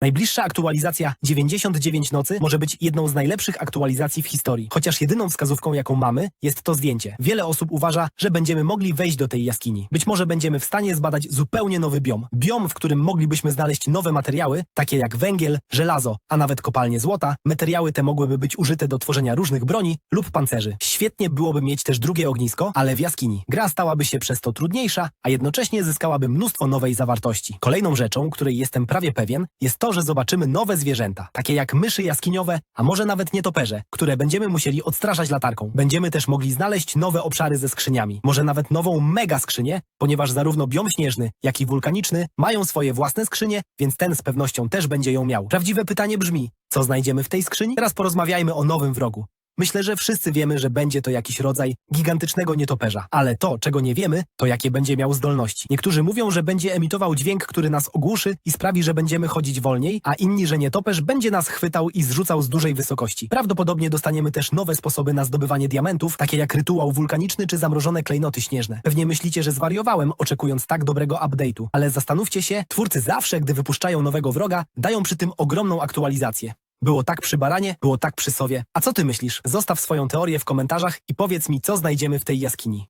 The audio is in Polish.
Najbliższa aktualizacja 99 nocy może być jedną z najlepszych aktualizacji w historii. Chociaż jedyną wskazówką, jaką mamy, jest to zdjęcie. Wiele osób uważa, że będziemy mogli wejść do tej jaskini. Być może będziemy w stanie zbadać zupełnie nowy biom. Biom, w którym moglibyśmy znaleźć nowe materiały, takie jak węgiel, żelazo, a nawet kopalnie złota. Materiały te mogłyby być użyte do tworzenia różnych broni lub pancerzy. Świetnie byłoby mieć też drugie ognisko, ale w jaskini. Gra stałaby się przez to trudniejsza, a jednocześnie zyskałaby mnóstwo nowej zawartości. Kolejną rzeczą, której jestem prawie pewien, jest to, że zobaczymy nowe zwierzęta, takie jak myszy jaskiniowe, a może nawet nietoperze, które będziemy musieli odstraszać latarką. Będziemy też mogli znaleźć nowe obszary ze skrzyniami, może nawet nową mega skrzynię, ponieważ zarówno biom śnieżny, jak i wulkaniczny mają swoje własne skrzynie, więc ten z pewnością też będzie ją miał. Prawdziwe pytanie brzmi, co znajdziemy w tej skrzyni? Teraz porozmawiajmy o nowym wrogu. Myślę, że wszyscy wiemy, że będzie to jakiś rodzaj gigantycznego nietoperza, ale to, czego nie wiemy, to jakie będzie miał zdolności. Niektórzy mówią, że będzie emitował dźwięk, który nas ogłuszy i sprawi, że będziemy chodzić wolniej, a inni, że nietoperz będzie nas chwytał i zrzucał z dużej wysokości. Prawdopodobnie dostaniemy też nowe sposoby na zdobywanie diamentów, takie jak rytuał wulkaniczny czy zamrożone klejnoty śnieżne. Pewnie myślicie, że zwariowałem, oczekując tak dobrego update'u, ale zastanówcie się, twórcy zawsze, gdy wypuszczają nowego wroga, dają przy tym ogromną aktualizację. Było tak przy baranie, było tak przy sowie. A co ty myślisz? Zostaw swoją teorię w komentarzach i powiedz mi, co znajdziemy w tej jaskini.